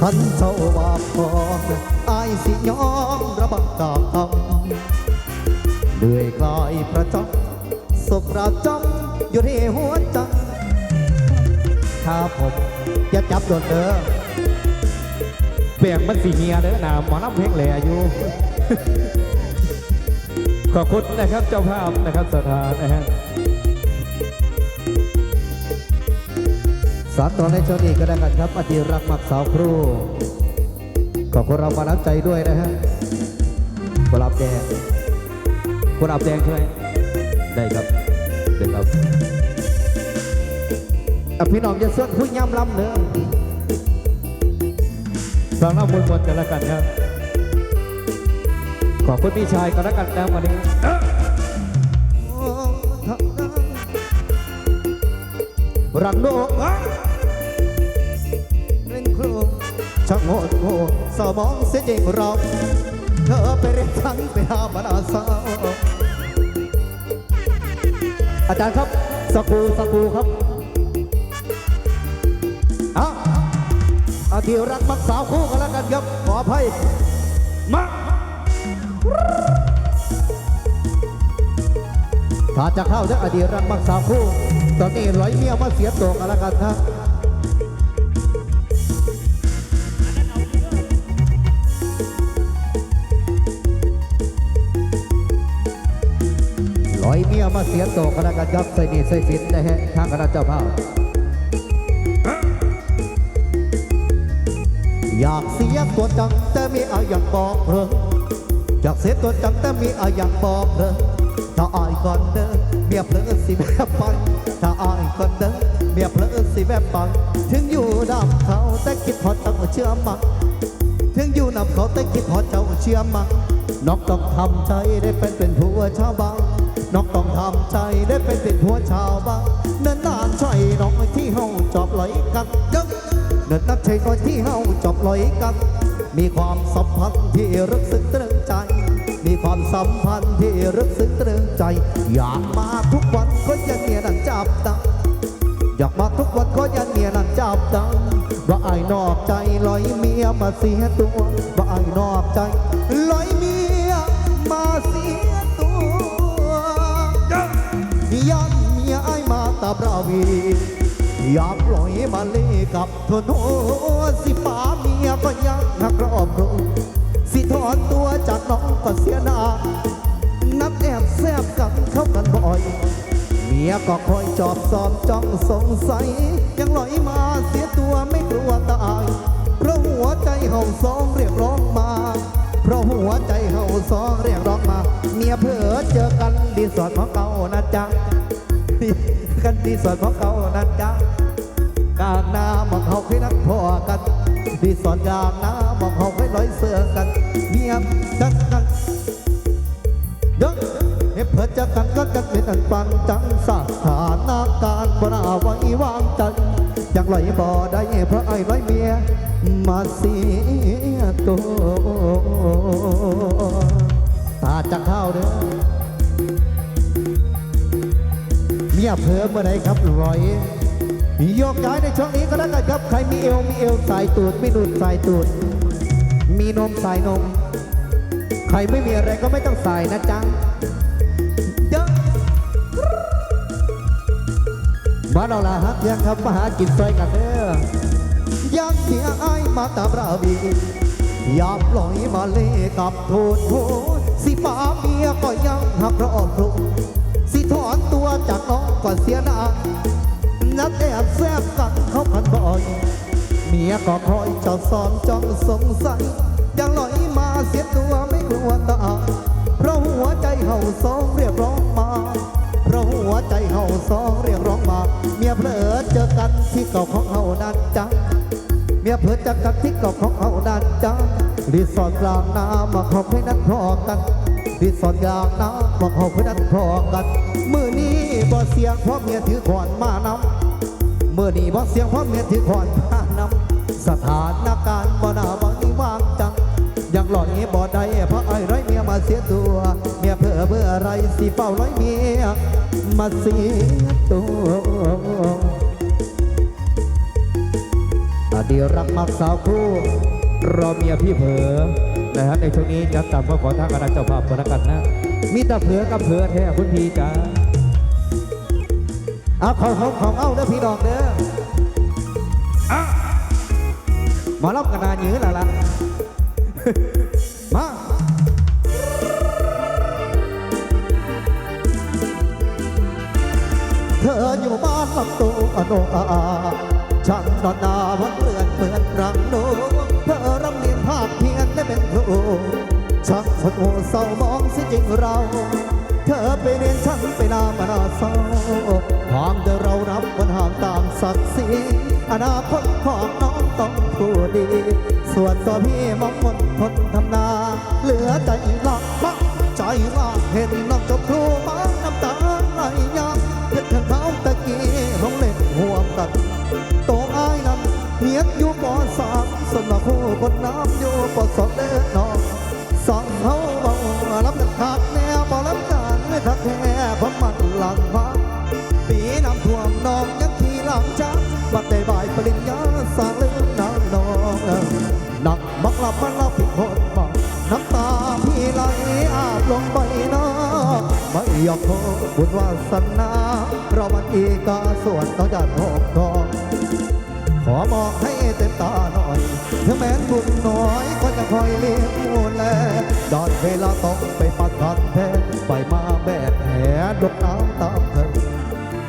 ขันเจ้าว่าพออายสิยอมระบังกาคำเลื่อยกลายประจำศพประจำอยู่ที่หัวใจถ้าผมอย่าจับโดนเด้อเปียกมันสีเฮียเด้อหนาหมอน้ำเพลงแหล่อยู่ ขอบคุณนะครับเจ้าภาพนะครับสถานนะฮะ สารต่อในช่วงนี้ก็ได้กันครับอดีตรักมักสาวครูขอบคุณเรามาน้ำใจด้วยนะฮะกุหลาบแดงคุณอับแดงใช่ไหมได้ครับได้ครับอะพี่น้องจะเสื้อผู้ย่ำล้ำเนื้อสองน้ำมนต์มนต์กันแล้วกันครับ ขอบคุณพี่ชายกันแล้วกันนะวันนี้รังโนเช่างโง่โง่สมองเสียจริงเราเธอไปเรียนทั้งไปหาบรรดาสาวอาจารย์ครับสกูสกูครับอะอาที่รักมักสาวคู่กันแล้วกันครับขออภัยมาถ้าจะเข้าจะอดีตรักมักสาวคู่ ตอนนี้ร้อยเมียมาเสียตัวกันแล้วกันนะ มียมาเสียตัวกันแล้วกันครับใส่นีใส่ฟินนะฮะทางคณะเจ้าภาพอยากเสียตัวจังแต่มีอะไรอยากบอกเธออยากเสียตัวจังแต่มีอะไรอยากบอกเธอถ้าอายก่อนเดินเมียเพลอสิแบบไปถ้าอายก่อนเดินเมียเพลอสิแบบไปถึงอยู่ดำเขาแต่คิดพอเจ้าเชื่อมันถึงอยู่นำเขาแต่คิดพอเจ้าเชื่อมันน้องต้องทำใจได้เป็นเป็นผัวชาวบ้านน้องต้องทำ ใจได้เป็นเป็นผัวชาวบ้านนานๆใช่น้องที่เฮาจอบไหลกันยังเดินนับใช่น้อยที่เฮาจอบลอยกัน มีความสัมพันธ์ที่รึกซึ้งตรึงใจ มีความสัมพันธ์ที่รึกซึ้งตรึงใจ อยากมาทุกวันก็ยังเมียนั่นจับตาอยากมาทุกวันก็ยังเมียนั่นจับตาว่าไอ้นอกใจลอยเมียมาเสียตัวว่าไอ้นอกใจลอย ยันเมียไอ้มาตาบราวี อย่าปล่อยมาเล่กับเธอโนสิป้าเมียก็ยังหักรอบรู้สิถอนตัวจากน้องก็เสียหน้านับแอบแซบกันเข้ากันบ่อยเมียก็คอยจอบซ้อมจ้องสงสัย ยังลอยมาเสียตัวไม่กลัวตายเพราะหัวใจเฮาสองเรียกร้องมา เพราะหัวใจเฮาสองเรียกร้องมา เมียเผลอเจอกันดีสอดของเก่านะจ๊ะ กันดีสอดของเก่านะจ๊ะกลางนาหมองเขาเคยนักพอกันดีสอนกลางนาหมองเขาเคยร้อยเสือกันเงียบกันกันเด้อเฮ้เพื่อจะกันก็กันเป็นอันปังจังสถานาการบ่น่าไว้วางใจอยากไหลบ่อได้เพราะไอ้ร้อยเมียมาเสียตัวตาจังเข้าเด้อ เมียเพิ่มเมื่อไรครับร้อยโยกย้ายในช่วงนี้ก็แล้วกันครับใครมีเอวมีเอวสายตูดมีนูนสายตูด มีนมสายนม ใครไม่มีอะไรก็ไม่ต้องใส่นะจ๊ะเยอะมาเราละฮักยังครับมาหากินซอยกันเด้อยังเสียไอ้ายมาตามราวีอย่าปล่อยมาเล่กับโทษโทษสิป้าเมียก็ยังหักรอบรู ถอนตัวจากน้องก่อนเสียหน้านักแอบแซบกันเขาพันบ่อย เมียก็คอยจ้าซ้อมจ้องสงสัยยังลอยมาเสียตัวไม่กลัวตาเพราะหัวใจเฮาสองเรียกร้องมา เพราะหัวใจเฮาสองเรียกร้องมา เมียเพลอเจอกันที่เก่าของเฮานั่นจ้ะเมียเพลอเจอกันที่เก่าของเฮานั่นจ้ะรีสอร์ทกลางน้ำมาขอให้นั้นพอกัน รีสอร์ทกลางน้ำมาขอให้นั้นพอกันมือนี้บ่เสียงเพราะเมียถือขวานมานำเมื่อนี้บ่เสียงเพราะเมียถือขวานพานำสถานการณ์บ่นาบังนี้ว่างจังยังหล่อนี้บ่ได้เพราะไอ้ไรเมียมาเสียตัว เมียเพื่อเพื่ออะไรสิเฝ้าร้อยเมียมาเสียตัวอดีรักมักสาวคู่รอเมียพี่เผลอ นะฮะในช่วงนี้จะตามข้อขอทางคณะเจ้าภาพกันแล้วกันนะ มีแต่เผลอกับเผลอแท้คุณพี่จ้าเอาของของของเอาเด้อพี่น้องเด้ออะหมอรับกันนานยื้อและล่ะมาเธออยู่บ้านลำตูอโนอาอาช่างนอนนาวันเปลื่อนเปื่อน โง่เศร้ามองสิจริงเรา เธอไปเรียนฉันไปนามานาเศร้าห่างเดินเรานับวันห่างตามศักดิ์ศรีอนาคตของน้องต้องผู้ดี ส่วนตัวพี่มองมนคนทำนา เหลือใจหลักมักใจว่าเห็นน้องจบครูมาน้ำตาไหลยามเพื่อนข้างเขาตะกี้ห้องเล่นห่วงกันโตอายนั้นเฮียนอยู่ปอสามสนมาคู่คนน้ำอยู่ปอสอง ไม่ยอมโทษบุญวาสนาเรามันอีกาส่วนต้องจัดหกทองขอบอกให้เต็มตาหน่อย ถึงแม้นบุญน้อยก็จะคอยเลี้ยงมูลแลดอนเวลาต้องไปปักกันแทนไปมาแบกแผลดกน้ำตามเธอ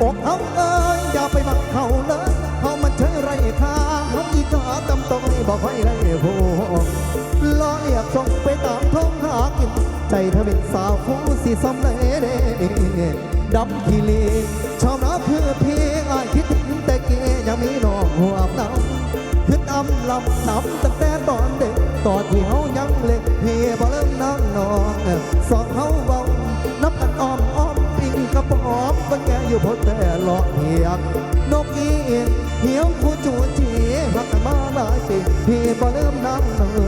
อกเอาเอ้ยอย่าไปมักเขาเลยเขามันใช้ไรค่าเขาอีกาตำต้อยบอกให้ไรผู้ลอยอยากส่งไปตามท้องหากิน ใจเธอเป็นสาวผู้สีสำเร็จดำขี้เลชาวนาคือเพียงอายคิดถึงแต่เกยังมีน้องหัวน้ำขึ้นอำลำน้ำตั้งแต่ตอนเด็กตอนที่เฮายังเล็กเพียบ่เริ่มนั่งนอนสองเฮาเบานับกันอ้อมอ้อมปิงกระป๋อมบนแกอยู่พดแต่หลอกเหียกนกอีเอ็นเหี่ยวผู้จูจีรักกันมาหลายปีพี่บ่เริ่มนั่งนอน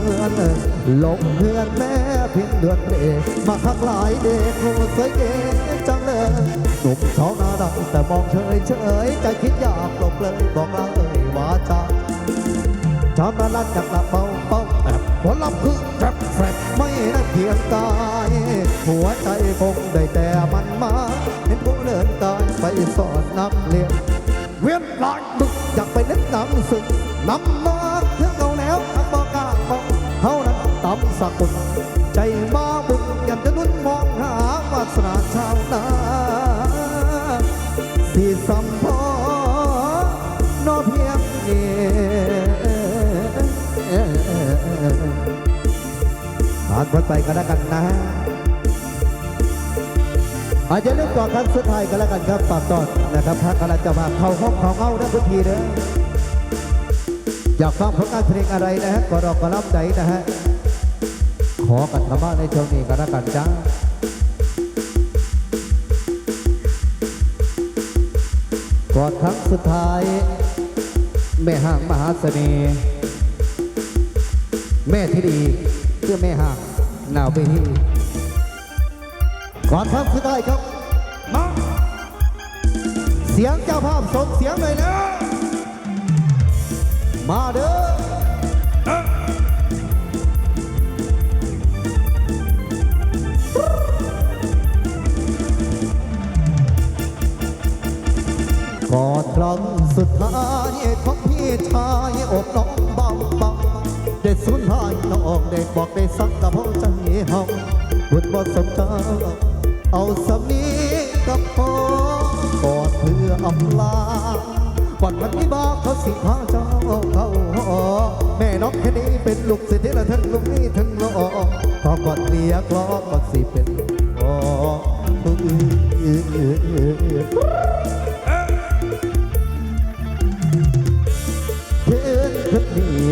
ลงเพื่อนแม่พินเดือนเรมาคักหลายเด็กโหสวยเก๋จังเลยหนุ่มชาวนาดังแต่มองเฉยเฉยใจคิดอยากหลบเลยบอกลาเอ่ยว่าจาชอบนาลันจากละเบาเบาแอบผลลัพธ์คือแฟบแฟบไม่น่าเพียงกาย หัวใจคงได้แต่มันมาเห็นผู้เดินกายไปสอนนักเรียนเวียนหลายบึกอยากไปเล่นนังสึกน้ำมา อนอเพียงเดีผ่านพ้นไปกันแล้วกันนะอาจจะเล่นก่อนครั้งสุดท้ายกันแล้วกันครับฝากตอนนะครับพระกำลังจะมาเข้าห้องของเอานะพื้นที่เด้ออยากฟังผลงานเพลงอะไรนะฮะก็รอก็รับใจนะฮะขอกันธรรมะในช่วงนี้กันแล้วกันจ้ากอดครั้งสุดท้าย แม่ห่างมหาเสน่ห์แม่ที่ดีเพื่อแม่ห่างหนาวไปที่กอดครั้งสุดท้ายครับมาเสียงเจ้าภาพสมเสียงเลยนะ มาเด้อกอดครั้ง ชายอกน้องเบาเบาได้สุนทายน้องได้บอกได้สักกับหัวใจเฮาบุญบ่สมเจ้าเอาสมีกับพ่อกอดเพื่ออำลาวันวันที่บอกเขาสิพาเจ้าเขาแม่น้องแค่นี้เป็นลูกศิษย์ละทั้งลูกนี่ทั้งลอพอกอดเรียกล้อก็สิเป็นพ่อ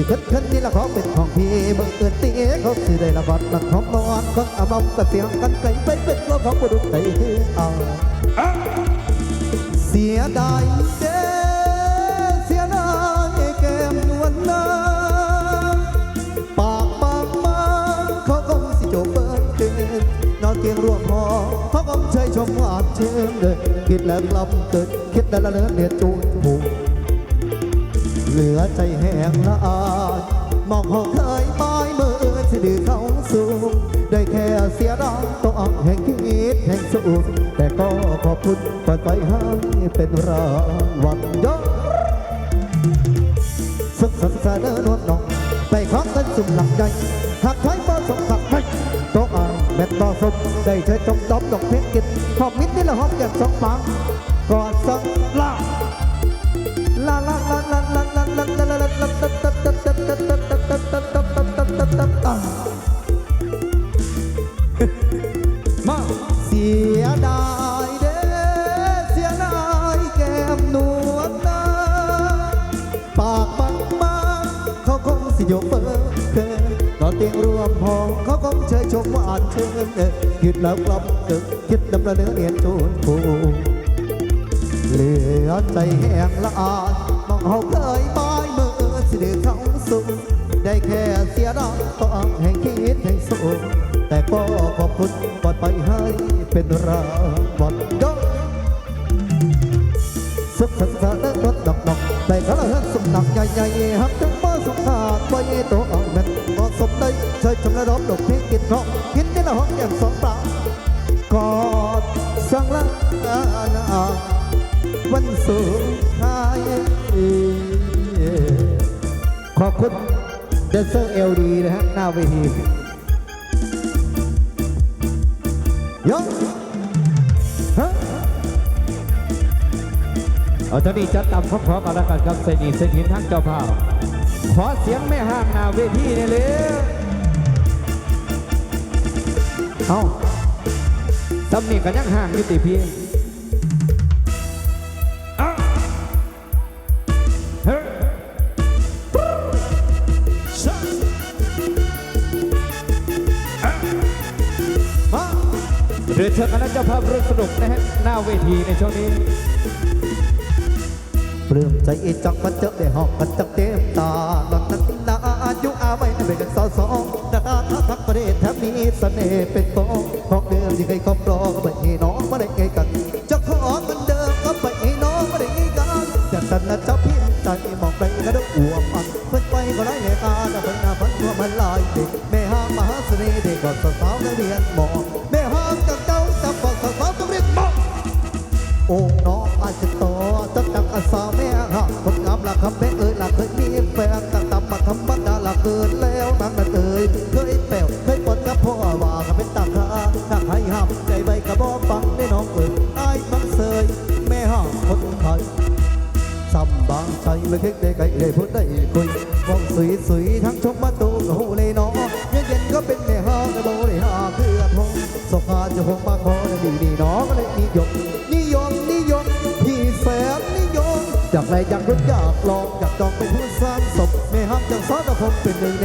นี้คืนคืนนี้ละของเป็นของพี่บังเอิญตีเขาสิได้ละบอดนักของนอนคนอารมณ์กระเสียงกันไกลไปเป็นตัวของบุรุษใจเอาเสียดายเด้เสียดายแก้มนวลนางปากปากมาเขาคงสิจบเบิร์เกินนอนเตียงร่วงหอเขาคงใช้ชมหวานเชื่อเลยคิดแล้วกลับเกิดคิดแล้วละเลิศเดือดจูนผูก เหลือใจแห้งละอายมองหอกเคยปลายมือสิดื้อเขาสูงได้แค่เสียดองต้องอ่อกแห่งคิดแห่งสูงแต่ก็ขอบคุณปิดไฟให้เป็นรางวัลยศสุขสันต์เสนอนวดน้องไปขอกันสุ่มหลักใจหากใช้บ่สมขัดไม่ต้องอ่านแม่ต่อสมได้ใช้จงดอมดอกเพชรกินขอบมิดนี่ละหอมอย่างสองปังก่อนสักลา ยกเบิกเเธอตอนเตียงรวมห้องเขาคงเชยชมว่าอ่านเชิญคิดแล้วกลับตึกคิดดำระเนื้อเนียนตูนผูเหลือใจแห้งละอานมองเขาเคยบายมือสิเดือเขาสุขได้แค่เสียดายต้องแห่งคิดแห่งสุขแต่ก็ขอบคุณปลอดไปให้เป็นราบวัดยกสุขสันต์เลิศรถดอกดอกแต่เขาเลิกสุขนักใหญ่ใหญ่ฮะ บ่ยตัวอ่อนมันพอสมได้เชยชมและร้อดอกเพลกินร้องกินได้ละห้องอย่างสองปากกอดสังลักนาวันสูงท้ายขอบคุณเดนเซอร์เอลดีนะฮะหน้าเวทียกฮะเอาเท่านี้จัดตามพร้อมๆกันแล้วกันครับเซนีเซนินทั้งเจ้าภาพ ขอเสียงไม่ห้างนาเวทีเนี่ยเลยเอาตำหนิกันยังห่างอยู่ติพี่เดือดเชิญคณะเจ้าภาพร่นสนุกนะฮะหน้าเวทีในช่วงนี้ ปลื้มใจอีจังมันเจอได้หองกันจังเต็มตาหลังนั้นนาอายุอาไว้ในเบกันสอสองนาทักทักประเดแถมมีเสน่ห์เป็นกองหองเดิมยังไงครอบครองไม่ให้น้องมาได้ไงกัน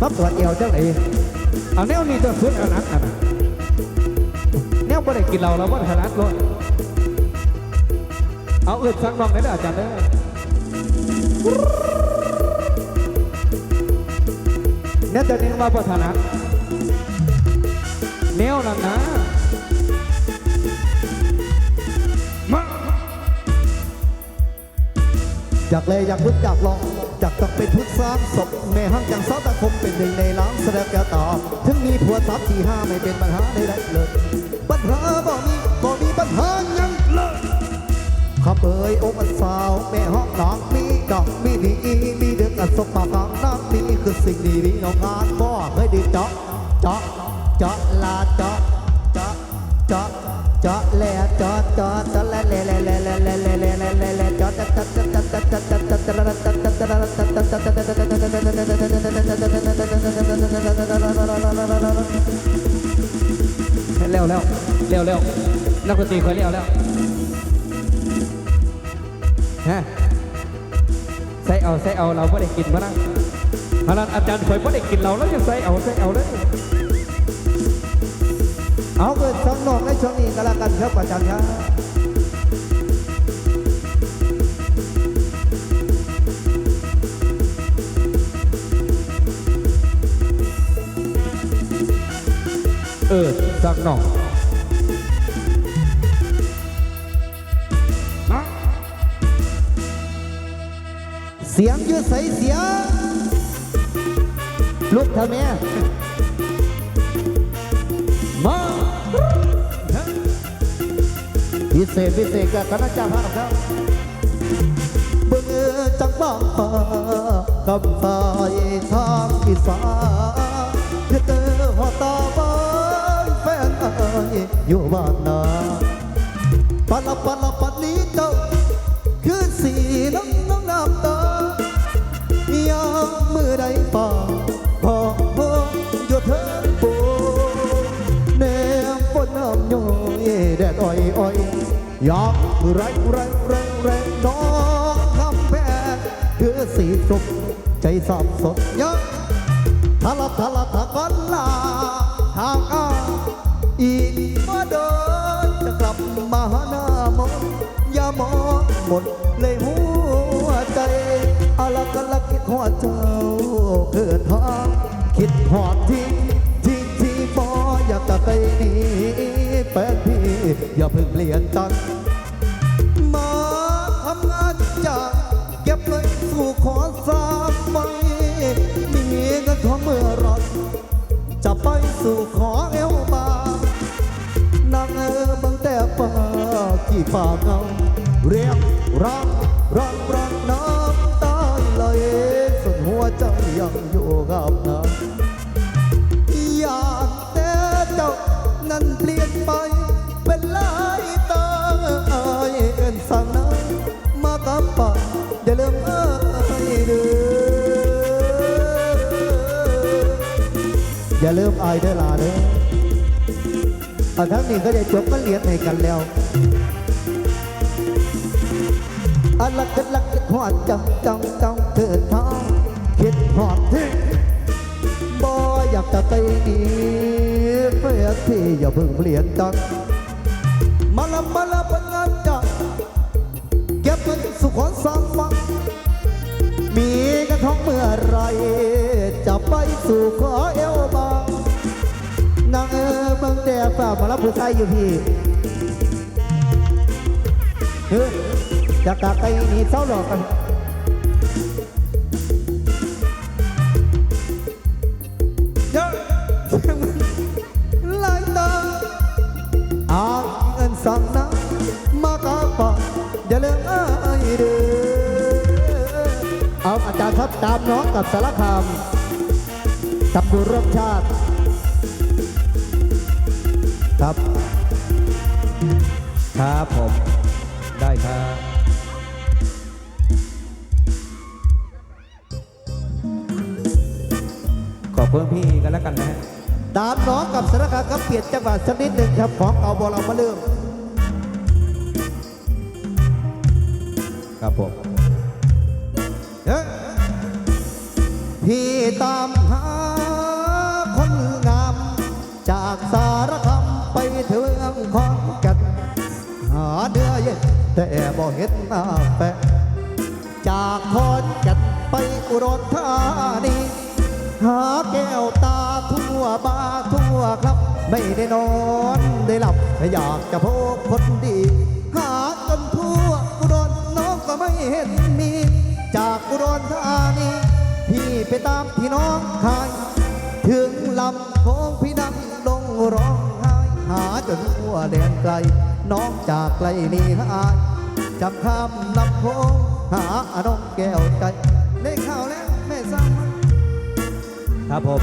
ปรับตัวเอวจังเหนเอาแนวนี้จะฟื้นเอานักกันแนวบ่ได้กินเราเราบ่ได้นัดเลยเอาเอื้อนฟังน้องได้อาจารย์ได้เนี่ยจะเน้นว่าประธานะแนวนั้นนะมาอยากเลยอยากพึ่งอยากลอง จากต้อเป็นทุกสร้างศพแม่ห้างจังสาวตะคมเป็นหนึ่งในล้างแสดงกระต่อถึงมีผัวทับที่ห้าไม่เป็นปัญหาใดๆเลยปัญหาบ่มีบ่มีปัญหายังเลยขำเอ่ยโอ้มันสาว แม่ห้องน้องมีดอกมีดีมีเดือดอัศพปากางน้องนี่คือสิ่งดีดีน้องงานก็เคยดีเจาะเจาะเจาะลาเจาะเจาะเจาะเจาะแล่เจาะเจาะเจาะแล่แล่แล่แล่แล่แล่แล่แล่แล่เจาะเจาะเจาะเจาะเจาะเจาะเจาะเจาะ เร็วแล้วเร็วเร็วนักดนตรีคอยเร็วแล้วฮะใส่เอาใส่เอาเราไม่ได้กินมาแล้วพลันอาจารย์คอยไม่ได้กินเราแล้วยังใส่เอาใส่เอาเลยเอาเกิดสองนองในช่วงนี้ก็แลักกันครับอาจารย์ เออสักหน่องนะเสียงยืดใสเสียงลุกเถอะแม่มาพิเศษพิเศษกับคณะจ้าภาพครับเบิ่งเอ่อจังบ้างฟ้าคำตายทางอีสาน อยู่านาปะละปะละปะนี้เจ้าคือสีน้ำน้ำน้ำตายามมือใดป่าพอพออยู่เธอโบแนมฝนน้ำย้อยแดดอ้อยอ้อยยามมือไรไรไรไรน้องคำแพงคือสีตกใจสับสนยังทะลับทะลับทะกันลา มหาหน้ามนอย่ามองหมดเลยหัวใจอาลักลักคิดหัวเจ้าเกิดทางคิดหอดทิ้งทิ้งที่บออยากจะไปหนีแฟนพี่อย่าเพิ่งเปลี่ยนตันมาทำงานจากเก็บเงินสู่ขอสา ป่าเงาเรียกรักรักรักน้ำตาไหลสุดหัวใจยังอยู่กับนางอยากแต่เจ้านั้นเปลี่ยนไป เป็นลายตาอ้ยเอ็นสั่งน้ำมากับป่าอย่าลืมอ้ยเด้ออย่าลืมอายเด้อลาเด้อเอาทั้งนี้ก็จะจบมันเลียนให้กันแล้ว อันลักลักคิหอดจังจังจังเถิดท้องคิดหอดที่บ่อยากจะไปหนีเพื่อที่อย่าเพิ่งเปลี่ยนจังมาละมาละเป็นงานจังเก็บเงินสุขอนสางฟังมีกระท้องเมื่อไรจะไปสู่ขอเอวบางนางเออเมืองแดงฝ่ามารับผู้ชายอยู่พี่เฮ้ จากกาไกหนีเศร้าหลอกกันเยอะลายตาอาเงินสั่งนะมากาปะอย่าลืมเอ้ยเด้อเอาอาจารย์ครับตามน้องกับสารคามตำรวจร่วมชาติ ครับ ครับผม ขอบคุณพี่กันแล้วกันนะฮะตามน้องกับสารคามครับเปลี่ยนจังหวะสักนิดหนึ่งครับของเก่าโบราณมาเริ่มครับผมเฮ้ยพี่ตามหาคนงาม จากสารคามไปถึงของกัน หาเดือเย็นแต่บ่เห็นหน้าแฟนจากคอนแกันไปอุดรธานี หาแก้วตาทั่วบาทั่วครับ ไม่ได้นอนได้หลับอยากจะพบคนดี หาจนทั่วอุดรน้องก็ไม่เห็นมี จากอุดรธานีพี่ไปตามพี่น้องคายถึงลำโค้งพี่นั่งลงร้องไห้หาจนทั่วแดนไกล น้องจากไกลนี่หายจำคำลำโค้งหาอน้องแก้วใจได้ข่าว ครับผม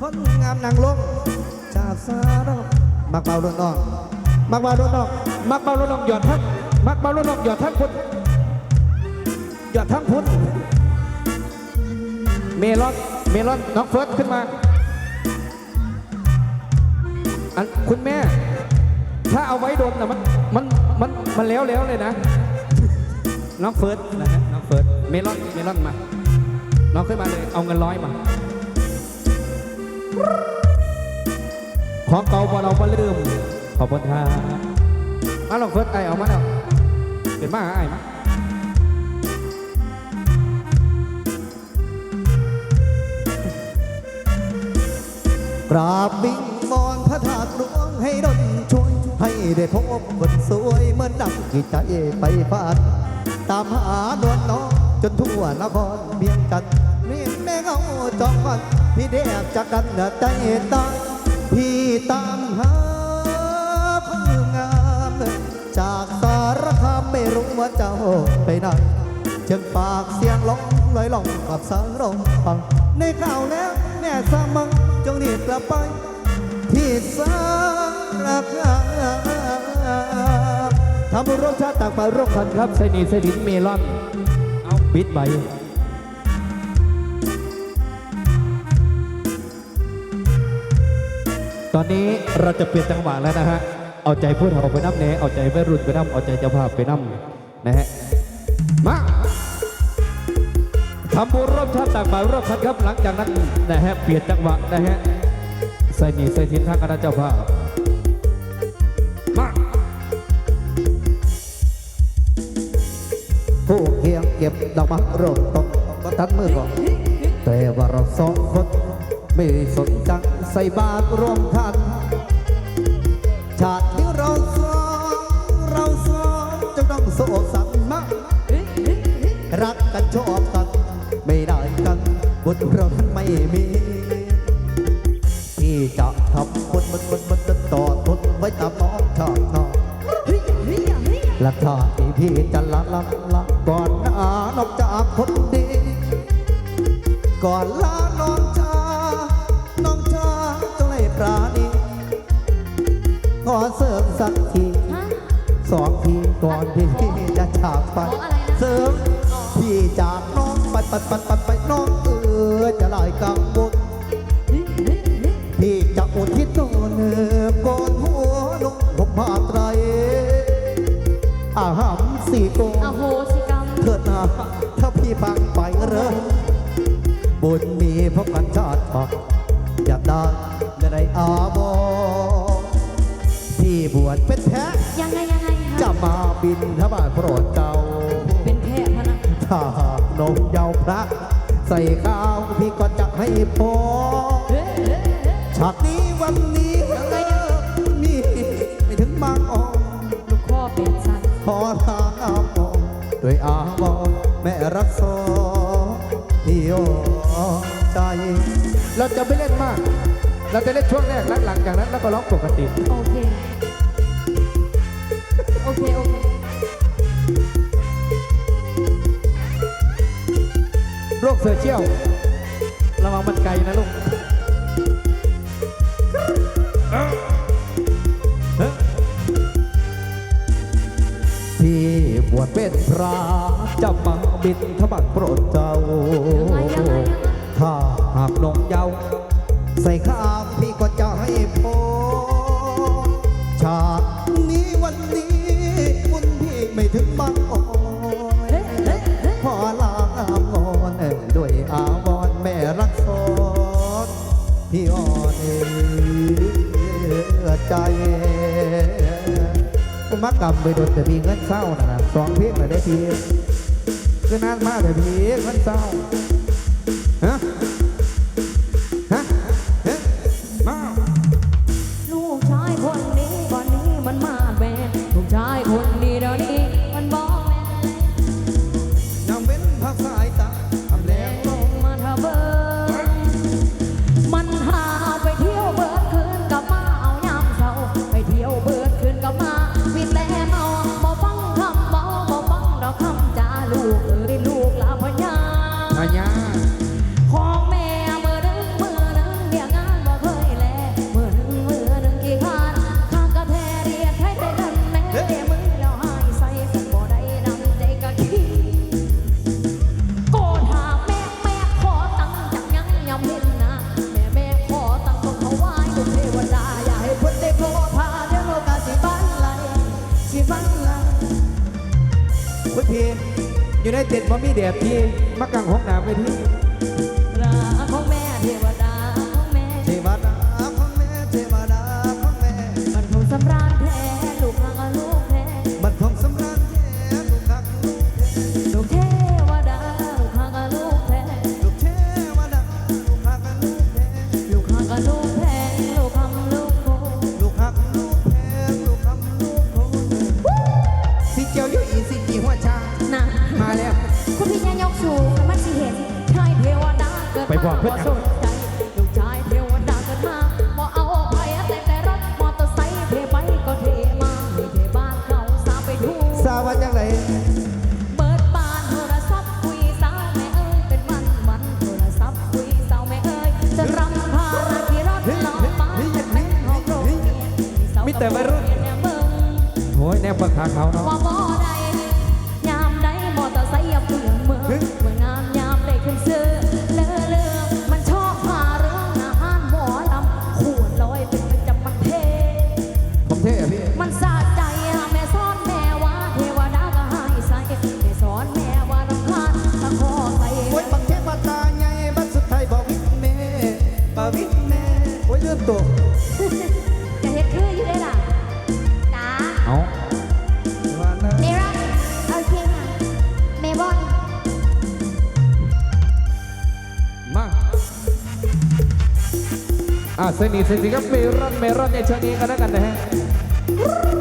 คนงามนางลงจากสารบมักเบาดนน้องมักเบาดนน้องมักเบาลงหยอดทั้งมักเบาลงหยอดทั้งพุทธหยอดทั้งพุทธเมลอนเมลอนน้องเฟิร์สขึ้นมาอันคุณแม่ ถ้าเอาไว้โดนนะมันมันมันมันแล้วแล้วเลยนะ น้องเฟิร์สนะฮะน้องเฟิร์ส เมลอนเมลอนมา น้องขึ้นมาเลย เอาเงินร้อยมา ของเก่าพอเรามาลืมขอบคุณครับมาลองเฟิร์สไอเอามาแล้วเป็นมาไอ้มากราบบิ่งมอนพระธาตุหลวงให้ดลช่วยให้ได้พบคนสวยเหมือนดังที่ใจไปฟาดตามหานวลน้อง จนทั่วนครเพียงกันนี่แม่เงาจองวันพี่เด็กจากกันใจตายพี่ตามหาคนงามจากสารคามไม่รู้ว่าเจ้าไปไหนเชิงปากเสียงร้องลอยล่องกับสางร้องฟังในข่าวแล้วแม่สามังจงรีบกลับไป ที่สารคามทำรสชาติต่างไปรสคันครับไซนีไซดินเมลอนเอา ปิดใบตอนนี้เราจะเปลี่ยนจังหวะแล้วนะฮะ เอาใจผู้เฒ่าไปนับแนเอาใจวัยรุ่นไปนับเอาใจเจ้าภาพไปนับนะฮะ มาทำบุญร่วมชาติต่างบ่ายร่วมคันครับหลังจากนั้นนะฮะเปลี่ยนจังหวะนะฮะใส่หนีใส่ทิ้นทางคณะเจ้าภาพ ผู้เคียงเก็บดอกไม้โรดตกก็ทัดมือก่อนแต่ว่าเราสองคนไม่สนใจใส่บาตรรวมกันชาตินี้เราสองเราสองจะต้องโศกสันมากรักกันชอบกันไม่ได้กันบุญเรานั้นไม่มีที่จะทำคนมันมันมันจะต่อทุนไว้ตามน้องชาติน้อและชาติที่พี่จะละละ ก่อนลาน้องชาน้องชาจงให้ปราณีขอเสริมสักทีสองทีก่อนที่พี่จะจากไป ขออะไรนะ เสริมพี่จากน้องไปไปไปไปไปน้องเออจะลายกังวลพี่จะอุทิศโนเนือก่อนหัวลงผมมาไตรอาหามสี่โกอโหสิกรรมเถิดนาถ้าพี่ปังไปเรอ บุญมีพบกันชาติมาอยากได้จะได้อาบอพี่บวชเป็นแพะยังไงยังไงคะจะมาบินทบาทโปรดเจ้า เป็นแพะพะนะถ้าหากนมเยาวพระ ใส่ข้าวพี่ก็จะให้พอเฮ้เฮ้เฮ้ฉากนี้วันนี้มีไม่ถึงบางอ่อนลูกข้อเป็ดสันขอทางอามองด้วยอาวรแจะไม่เล่นมาก เราจะเล่นช่วงแรกและหลังจากนั้นแล้วก็ร้องปกติ โอเค โอเค โอเค โรคโซเชียลระวังมันไกลนะลูกพี่บวชเป็นพระจะมาบินทบาทโปรดเจ้า ยังไงยังไงยังไงถ้ากนงเยาใส่ข้าพี่ก็จะให้พอชาตินี้วันนี้บุญพี่ไม่ถึงบางอ่อนเฮ้ขอลางามงอนด้วยอาวรณ์แม่รักสอนพี่อ่อนเอใจมักกำไปโดนแต่พี่เงินเศร้านะนะสองเพียงแต่ได้พี่คือนานมากแต่พี่เงินเศร้า เต้นบ่มีแดดที่มากังห้องน้ำไปที่ ไปบอกเพื่อน ทราบว่าจังไหนเปิดบ้านโทรศัพท์คุยสาวแม่เอ้ยเป็นมันมันโทรศัพท์คุยสาวแม่เอ้ยจะรำพานาคีรถล้อฟ้าแม่ของโรงรียนสเตอนแม่เบิ่งโอ้ยแนบบักขาเขาเนาะ สนิทสนิทครับเมรันเมรันในชนี้กันแล้วกันนะฮะ